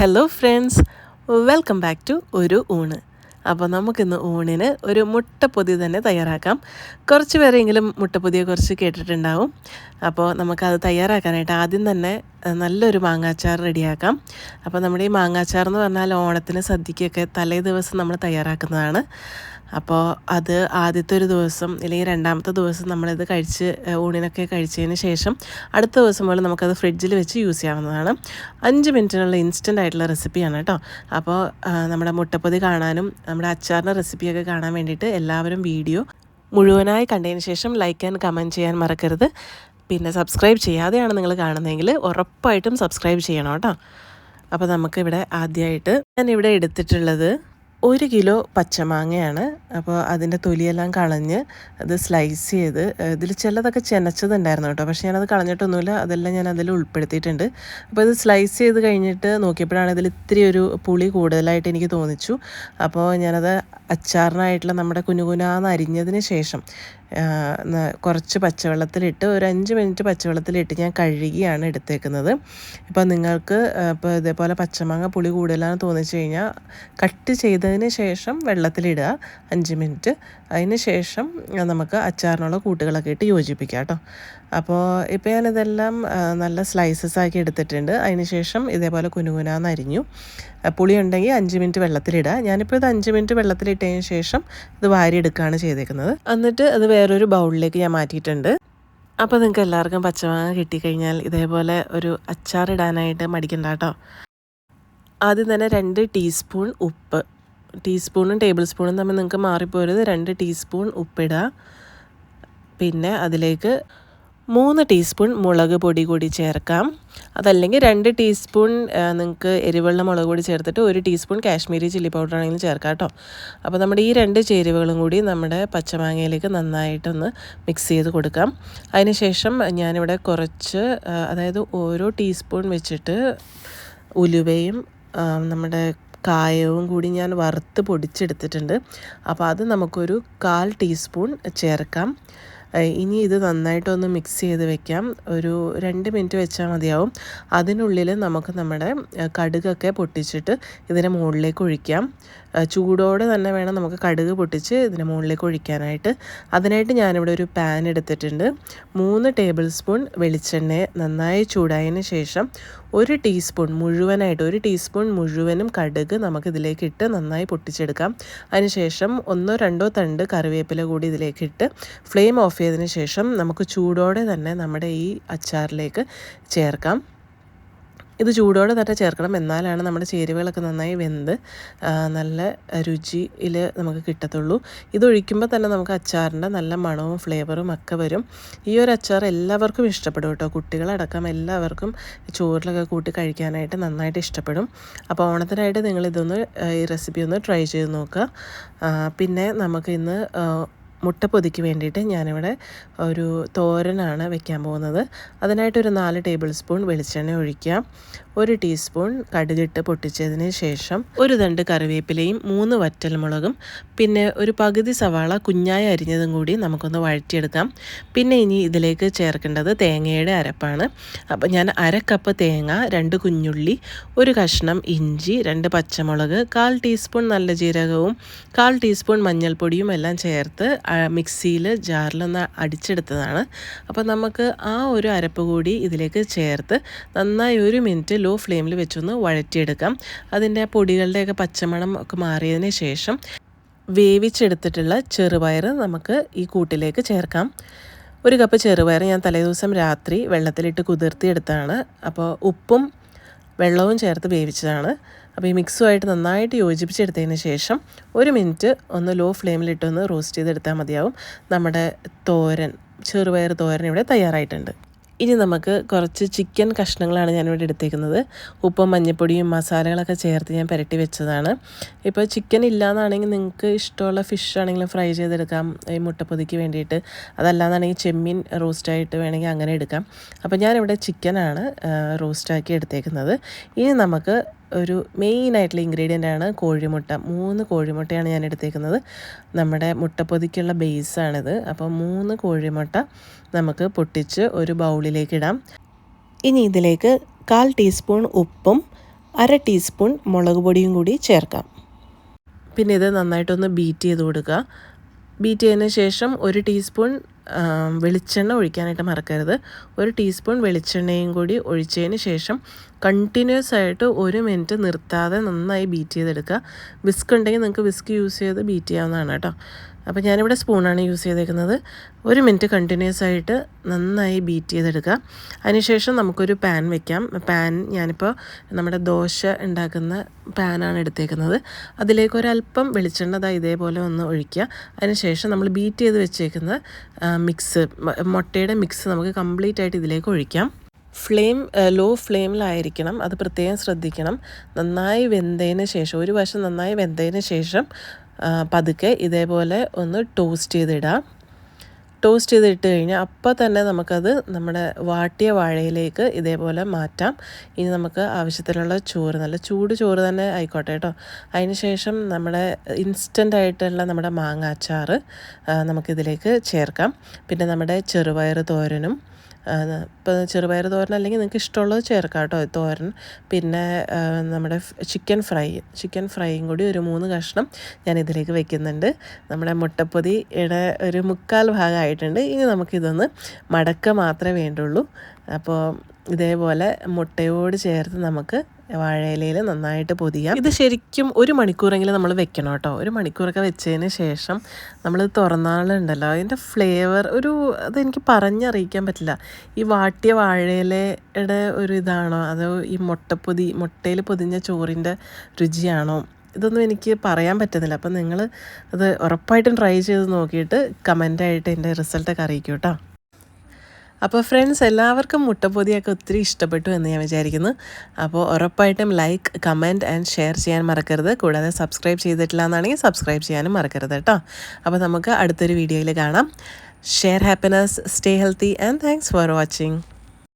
Hello friends welcome back to ഒരു ഊണ്. അപ്പോൾ നമുക്കിന്ന് ഊണിന് ഒരു മുട്ടപ്പൊതി തന്നെ തയ്യാറാക്കാം. കുറച്ച് പേരെങ്കിലും മുട്ടപ്പൊതിയെക്കുറിച്ച് കേട്ടിട്ടുണ്ടാവും. അപ്പോൾ നമുക്കത് തയ്യാറാക്കാനായിട്ട് ആദ്യം തന്നെ നല്ലൊരു മാങ്ങാച്ചാർ റെഡിയാക്കാം. അപ്പോൾ നമ്മുടെ ഈ മാങ്ങാച്ചാർ എന്ന് പറഞ്ഞാൽ ഓണത്തിന് സദ്യക്കൊക്കെ തലേ ദിവസം നമ്മൾ തയ്യാറാക്കുന്നതാണ്. അപ്പോൾ അത് ആദ്യത്തെ ഒരു ദിവസം അല്ലെങ്കിൽ രണ്ടാമത്തെ ദിവസം നമ്മളിത് കഴിച്ച് ഊണിനൊക്കെ കഴിച്ചതിന് ശേഷം അടുത്ത ദിവസം പോലെ നമുക്കത് ഫ്രിഡ്ജിൽ വെച്ച് യൂസ് ചെയ്യാവുന്നതാണ്. അഞ്ച് മിനിറ്റിനുള്ള ഇൻസ്റ്റന്റ് ആയിട്ടുള്ള റെസിപ്പിയാണ് കേട്ടോ. അപ്പോൾ നമ്മുടെ മുട്ടപ്പൊതി കാണാനും നമ്മുടെ അച്ചാറിന്റെ റെസിപ്പിയൊക്കെ കാണാൻ വേണ്ടിയിട്ട് എല്ലാവരും വീഡിയോ മുഴുവനായി കണ്ടതിന് ശേഷം ലൈക്ക് ആൻഡ് കമന്റ് ചെയ്യാൻ മറക്കരുത്. പിന്നെ സബ്സ്ക്രൈബ് ചെയ്യാതെയാണ് നിങ്ങൾ കാണുന്നതെങ്കിൽ ഉറപ്പായിട്ടും സബ്സ്ക്രൈബ് ചെയ്യണം കേട്ടോ. അപ്പോൾ നമുക്കിവിടെ ആദ്യമായിട്ട് ഞാൻ ഇവിടെ എടുത്തിട്ടുള്ളത് ഒരു കിലോ പച്ചമാങ്ങയാണ്. അപ്പോൾ അതിന്റെ തൊലിയെല്ലാം കളഞ്ഞ് അത് സ്ലൈസ് ചെയ്ത് ഇതിൽ ചിലതൊക്കെ ചെനച്ചതുണ്ടായിരുന്നു കേട്ടോ. പക്ഷേ ഞാനത് കളഞ്ഞിട്ടൊന്നുമില്ല. അതെല്ലാം ഞാൻ അതിൽ ഉൾപ്പെടുത്തിയിട്ടുണ്ട്. അപ്പോൾ ഇത് സ്ലൈസ് ചെയ്ത് കഴിഞ്ഞിട്ട് നോക്കിയപ്പോഴാണ് ഇതിൽ ഇത്തിരി ഒരു പുളി കൂടുതലായിട്ട് എനിക്ക് തോന്നിച്ചു. അപ്പോൾ ഞാനത് അച്ചാറിനായിട്ടുള്ള നമ്മുടെ കുനുകുനാന്ന് അരിഞ്ഞതിന് ശേഷം കുറച്ച് പച്ചവെള്ളത്തിലിട്ട് ഒരു അഞ്ച് മിനിറ്റ് പച്ചവെള്ളത്തിലിട്ട് ഞാൻ കഴുകിയാണ് എടുത്തേക്കുന്നത്. ഇപ്പോൾ നിങ്ങൾക്ക് ഇപ്പോൾ ഇതേപോലെ പച്ചമാങ്ങ പുളി കൂടുതലാണെന്ന് തോന്നിച്ചു കഴിഞ്ഞാൽ കട്ട് ചെയ്തതിന് ശേഷം വെള്ളത്തിലിടുക അഞ്ച് മിനിറ്റ്. അതിന് ശേഷം നമുക്ക് അച്ചാറിനുള്ള കൂട്ടുകളൊക്കെ ഇട്ട് യോജിപ്പിക്കാം കേട്ടോ. അപ്പോൾ ഇപ്പോൾ ഞാനിതെല്ലാം നല്ല സ്ലൈസസ് ആക്കി എടുത്തിട്ടുണ്ട്. അതിന് ശേഷം ഇതേപോലെ കുനുകുനാന്ന് അരിഞ്ഞു. പുളി ഉണ്ടെങ്കിൽ അഞ്ച് മിനിറ്റ് വെള്ളത്തിലിടുക ഞാനിപ്പോൾ ഇത് അഞ്ച് മിനിറ്റ് വെള്ളത്തിലിട്ടതിന് ശേഷം ഇത് വാരിയെടുക്കുകയാണ് ചെയ്തേക്കുന്നത്. എന്നിട്ട് അത് വേറൊരു ബൗളിലേക്ക് ഞാൻ മാറ്റിയിട്ടുണ്ട്. അപ്പോൾ നിങ്ങൾക്ക് എല്ലാവർക്കും പച്ചമാങ്ങ കിട്ടിക്കഴിഞ്ഞാൽ ഇതേപോലെ ഒരു അച്ചാറിടാനായിട്ട് മടിക്കണ്ട കേട്ടോ ആദ്യം തന്നെ രണ്ട് ടീസ്പൂൺ ഉപ്പ്. ടീസ്പൂണും ടേബിൾ സ്പൂണും തമ്മിൽ നിങ്ങൾക്ക് മാറിപ്പോരുത്. രണ്ട് ടീസ്പൂൺ ഉപ്പിടുക പിന്നെ അതിലേക്ക് മൂന്ന് ടീസ്പൂൺ മുളക് പൊടി കൂടി ചേർക്കാം. അതല്ലെങ്കിൽ രണ്ട് ടീസ്പൂൺ നിങ്ങൾക്ക് എരിവെള്ള മുളക് പൊടി ചേർത്തിട്ട് ഒരു ടീസ്പൂൺ കാശ്മീരി ചില്ലി പൗഡർ ആണെങ്കിലും ചേർക്കാം കേട്ടോ. അപ്പോൾ നമ്മുടെ ഈ രണ്ട് ചേരുവകളും കൂടി നമ്മുടെ പച്ചമാങ്ങയിലേക്ക് നന്നായിട്ടൊന്ന് മിക്സ് ചെയ്ത് കൊടുക്കാം. അതിനുശേഷം ഞാനിവിടെ കുറച്ച് അതായത് ഓരോ ടീസ്പൂൺ വെച്ചിട്ട് ഉലുവയും നമ്മുടെ കായവും കൂടി ഞാൻ വറുത്ത് പൊടിച്ചെടുത്തിട്ടുണ്ട്. അപ്പോൾ അത് നമുക്കൊരു കാൽ ടീസ്പൂൺ ചേർക്കാം. ഇനി ഇത് നന്നായിട്ടൊന്ന് മിക്സ് ചെയ്ത് വെക്കാം. ഒരു രണ്ട് മിനിറ്റ് വെച്ചാൽ മതിയാവും. അതിനുള്ളിൽ നമുക്ക് നമ്മുടെ കടുകൊക്കെ പൊട്ടിച്ചിട്ട് ഇതിന് മുകളിലേക്ക് ഒഴിക്കാം. ചൂടോടെ തന്നെ വേണം നമുക്ക് കടുക് പൊട്ടിച്ച് ഇതിന് മുകളിലേക്ക് ഒഴിക്കാനായിട്ട്. അതിനായിട്ട് ഞാനിവിടെ ഒരു പാൻ എടുത്തിട്ടുണ്ട്. മൂന്ന് ടേബിൾ സ്പൂൺ വെളിച്ചെണ്ണ നന്നായി ചൂടായതിന് ശേഷം ഒരു ടീസ്പൂൺ മുഴുവനായിട്ട് ഒരു ടീസ്പൂൺ മുഴുവനും കടുക് നമുക്ക് ഇതിലേക്ക് ഇട്ട് നന്നായി പൊട്ടിച്ചെടുക്കാം. അതിനുശേഷം ഒന്നോ രണ്ടോ തണ്ട് കറിവേപ്പില കൂടി ഇതിലേക്ക് ഇട്ട് ഫ്ലെയിം ഓഫ് ചെയ്തതിന് ശേഷം നമുക്ക് ചൂടോടെ തന്നെ നമ്മുടെ ഈ അച്ചാറിലേക്ക് ചേർക്കാം. ഇത് ചൂടോടെ തന്നെ ചേർക്കണം. എന്നാലാണ് നമ്മുടെ ചേരുവകളൊക്കെ നന്നായി വെന്ത് നല്ല രുചിയിൽ നമുക്ക് കിട്ടത്തുള്ളൂ. ഇതൊഴിക്കുമ്പോൾ തന്നെ നമുക്ക് അച്ചാറിന്റെ നല്ല മണവും ഫ്ലേവറും ഒക്കെ വരും. ഈ ഒരു അച്ചാർ എല്ലാവർക്കും ഇഷ്ടപ്പെടും കേട്ടോ. കുട്ടികളടക്കം എല്ലാവർക്കും ചോറിലൊക്കെ കൂട്ടി കഴിക്കാനായിട്ട് നന്നായിട്ട് ഇഷ്ടപ്പെടും. അപ്പോൾ ഓണത്തിനായിട്ട് നിങ്ങളിതൊന്ന് ഇതൊന്ന് ഈ റെസിപ്പി ഒന്ന് ട്രൈ ചെയ്ത് നോക്കുക. പിന്നെ നമുക്ക് ഇന്ന് മുട്ടപ്പൊതിക്ക് വേണ്ടിയിട്ട് ഞാനിവിടെ ഒരു തോരനാണ് വെക്കാൻ പോകുന്നത്. അതിനായിട്ടൊരു നാല് ടേബിൾ സ്പൂൺ വെളിച്ചെണ്ണ ഒഴിക്കാം. ഒരു ടീസ്പൂൺ കടുകിട്ട് പൊട്ടിച്ചതിന് ശേഷം ഒരു തണ്ട് കറിവേപ്പിലയും മൂന്ന് വറ്റൽമുളകും പിന്നെ ഒരു പകുതി സവാള കുഞ്ഞായി അരിഞ്ഞതും കൂടി നമുക്കൊന്ന് വഴറ്റിയെടുക്കാം. പിന്നെ ഇനി ഇതിലേക്ക് ചേർക്കേണ്ടത് തേങ്ങയുടെ അരപ്പാണ്. അപ്പോൾ ഞാൻ അരക്കപ്പ് കപ്പ് തേങ്ങ രണ്ട് കുഞ്ഞുള്ളി ഒരു കഷ്ണം ഇഞ്ചി രണ്ട് പച്ചമുളക് കാൽ ടീസ്പൂൺ നല്ല ജീരകവും കാൽ ടീസ്പൂൺ മഞ്ഞൾപ്പൊടിയും എല്ലാം ചേർത്ത് മിക്സിയിൽ ജാറിലൊന്ന് അടിച്ചെടുത്തതാണ്. അപ്പോൾ നമുക്ക് ആ ഒരു അരപ്പ് കൂടി ഇതിലേക്ക് ചേർത്ത് നന്നായി ഒരു മിനിറ്റ് ലോ ഫ്ലെയിമിൽ വെച്ചൊന്ന് വഴറ്റിയെടുക്കാം. അതിന്റെ പൊടികളുടെയൊക്കെ പച്ചമണം ഒക്കെ മാറിയതിന് ശേഷം വേവിച്ചെടുത്തിട്ടുള്ള ചെറുപയർ നമുക്ക് ഈ കൂട്ടിലേക്ക് ചേർക്കാം. ഒരു കപ്പ് ചെറുപയർ ഞാൻ തലേദിവസം രാത്രി വെള്ളത്തിലിട്ട് കുതിർത്തിയെടുത്താണ് അപ്പോൾ ഉപ്പും വെള്ളവും ചേർത്ത് വേവിച്ചതാണ്. അപ്പോൾ ഈ മിക്സുമായിട്ട് നന്നായിട്ട് യോജിപ്പിച്ചെടുത്തതിന് ശേഷം ഒരു മിനിറ്റ് ഒന്ന് ലോ ഫ്ലെയിമിലിട്ടൊന്ന് റോസ്റ്റ് ചെയ്തെടുത്താൽ മതിയാവും. നമ്മുടെ തോരൻ ചെറുപയർ തോരൻ ഇവിടെ തയ്യാറായിട്ടുണ്ട്. ഇനി നമുക്ക് കുറച്ച് ചിക്കൻ കഷ്ണങ്ങളാണ് ഞാനിവിടെ എടുത്തേക്കുന്നത്. ഉപ്പും മഞ്ഞൾപ്പൊടിയും മസാലകളൊക്കെ ചേർത്ത് ഞാൻ പുരട്ടി വെച്ചതാണ്. ഇപ്പോൾ ചിക്കൻ ഇല്ലയെന്നാണെങ്കിൽ നിങ്ങൾക്ക് ഇഷ്ടമുള്ള ഫിഷ് ആണെങ്കിലും ഫ്രൈ ചെയ്തെടുക്കാം. ഈ മുട്ടപ്പൊതിക്ക് വേണ്ടിയിട്ട്. അതല്ലാന്നാണെങ്കിൽ ചെമ്മീൻ റോസ്റ്റായിട്ട് വേണമെങ്കിൽ അങ്ങനെ എടുക്കാം. അപ്പോൾ ഞാനിവിടെ ചിക്കനാണ് റോസ്റ്റാക്കി എടുത്തേക്കുന്നത്. ഇനി നമുക്ക് ഒരു മെയിൻ ആയിട്ടുള്ള ഇൻഗ്രീഡിയന്റ് ആണ് കോഴിമുട്ട. മൂന്ന് കോഴിമുട്ടയാണ് ഞാൻ എടുത്തേക്കുന്നത്. നമ്മുടെ മുട്ടപ്പൊതിക്കുള്ള ബേസാണിത് അപ്പോൾ മൂന്ന് കോഴിമുട്ട നമുക്ക് പൊട്ടിച്ച് ഒരു ബൗളിലേക്ക് ഇടാം. ഇനി ഇതിലേക്ക് കാൽ ടീസ്പൂൺ ഉപ്പും അര ടീസ്പൂൺ മുളക് പൊടിയും കൂടി ചേർക്കാം. പിന്നെ ഇത് നന്നായിട്ടൊന്ന് ബീറ്റ് ചെയ്ത് കൊടുക്കുക. ബീറ്റ് ചെയ്തതിന് ശേഷം ഒരു ടീസ്പൂൺ വെളിച്ചെണ്ണ ഒഴിക്കാനായിട്ട് മറക്കരുത്. ഒരു ടീസ്പൂൺ വെളിച്ചെണ്ണയും കൂടി ഒഴിച്ചതിന് ശേഷം കണ്ടിന്യൂസ് ആയിട്ട് ഒരു മിനിറ്റ് നിർത്താതെ നന്നായി ബീറ്റ് ചെയ്തെടുക്കുക. വിസ്ക് ഉണ്ടെങ്കിൽ നിങ്ങൾക്ക് വിസ്ക് യൂസ് ചെയ്ത് ബീറ്റ് ചെയ്യാവുന്നതാണ് കേട്ടോ. അപ്പോൾ ഞാനിവിടെ സ്പൂണാണ് യൂസ് ചെയ്തേക്കുന്നത്. ഒരു മിനിറ്റ് കണ്ടിന്യൂസ് ആയിട്ട് നന്നായി ബീറ്റ് ചെയ്തെടുക്കുക അതിനുശേഷം നമുക്കൊരു പാൻ വെക്കാം. പാൻ ഞാനിപ്പോൾ നമ്മുടെ ദോശ ഉണ്ടാക്കുന്ന പാനാണ് എടുത്തേക്കുന്നത്. അതിലേക്ക് ഒരല്പം വെളിച്ചെണ്ണ ഇതേപോലെ ഒന്ന് ഒഴിക്കുക. അതിനുശേഷം നമ്മൾ ബീറ്റ് ചെയ്ത് വെച്ചേക്കുന്ന മിക്സ് മുട്ടയുടെ മിക്സ് നമുക്ക് കംപ്ലീറ്റ് ആയിട്ട് ഇതിലേക്ക് ഒഴിക്കാം. ഫ്ലെയിം ലോ ഫ്ലെയിമിലായിരിക്കണം അത് പ്രത്യേകം ശ്രദ്ധിക്കണം. നന്നായി വെന്തതിന് ശേഷം ഒരു വശം നന്നായി വെന്തതിന് ശേഷം പതുക്കെ ഇതേപോലെ ഒന്ന് ടോസ്റ്റ് ചെയ്തിടാം. ടോസ്റ്റ് ചെയ്തിട്ട് കഴിഞ്ഞാൽ അപ്പോൾ തന്നെ നമുക്കത് നമ്മുടെ വാട്ടിയ വാഴയിലേക്ക് ഇതേപോലെ മാറ്റാം. ഇനി നമുക്ക് ആവശ്യത്തിനുള്ള ചോറ് നല്ല ചൂട് ചോറ് തന്നെ ആയിക്കോട്ടെ കേട്ടോ. അതിന് ശേഷം നമ്മുടെ ഇൻസ്റ്റന്റ് ആയിട്ടുള്ള നമ്മുടെ മാങ്ങ അച്ചാർ നമുക്കിതിലേക്ക് ചേർക്കാം. പിന്നെ നമ്മുടെ ചെറുപയർ തോരനും ഇപ്പോൾ ചെറുപയർ തോരൻ അല്ലെങ്കിൽ നിങ്ങൾക്ക് ഇഷ്ടമുള്ളത് ചേർക്കാം കേട്ടോ തോരൻ. പിന്നെ നമ്മുടെ ചിക്കൻ ഫ്രൈ ചിക്കൻ ഫ്രൈയും കൂടി ഒരു മൂന്ന് കഷ്ണം ഞാൻ ഇതിലേക്ക് വെക്കുന്നുണ്ട്. നമ്മുടെ മുട്ടപ്പൊതിയുടെ ഒരു മുക്കാൽ ഭാഗമായിട്ടുണ്ട് ഇനി നമുക്കിതൊന്ന് മടക്ക മാത്രമേ വേണ്ടുള്ളൂ. അപ്പോൾ ഇതേപോലെ മുട്ടയോട് ചേർത്ത് നമുക്ക് വാഴയിലയിൽ നന്നായിട്ട് പൊതിയാം. ഇത് ശരിക്കും ഒരു മണിക്കൂറെങ്കിലും നമ്മൾ വെക്കണം കേട്ടോ. ഒരു മണിക്കൂറൊക്കെ വെച്ചതിന് ശേഷം നമ്മൾ തുറന്നാളുണ്ടല്ലോ. അതിന്റെ ഫ്ലേവർ ഒരു അതെനിക്ക് പറഞ്ഞറിയിക്കാൻ പറ്റില്ല. ഈ വാട്ടിയ വാഴയിലയുടെ ഒരു ഇതാണോ? അതോ ഈ മുട്ടപ്പൊതി മുട്ടയിൽ പൊതിഞ്ഞ ചോറിന്റെ രുചിയാണോ? ഇതൊന്നും എനിക്ക് പറയാൻ പറ്റുന്നില്ല. അപ്പം നിങ്ങൾ അത് ഉറപ്പായിട്ടും ട്രൈ ചെയ്ത് നോക്കിയിട്ട് കമന്റായിട്ട് എന്റെ റിസൾട്ടൊക്കെ അറിയിക്കും കേട്ടോ. അപ്പോൾ ഫ്രണ്ട്സ് എല്ലാവർക്കും മുട്ടപ്പൊതിയൊക്കെ ഒത്തിരി ഇഷ്ടപ്പെട്ടു എന്ന് ഞാൻ വിചാരിക്കുന്നു. അപ്പോൾ ഉറപ്പായിട്ടും ലൈക്ക് കമന്റ് ആൻഡ് ഷെയർ ചെയ്യാൻ മറക്കരുത്. കൂടാതെ സബ്സ്ക്രൈബ് ചെയ്തിട്ടില്ല എന്നാണെങ്കിൽ സബ്സ്ക്രൈബ് ചെയ്യാനും മറക്കരുത് കേട്ടോ അപ്പോൾ നമുക്ക് അടുത്തൊരു വീഡിയോയിൽ കാണാം. Share happiness stay healthy and thanks for watching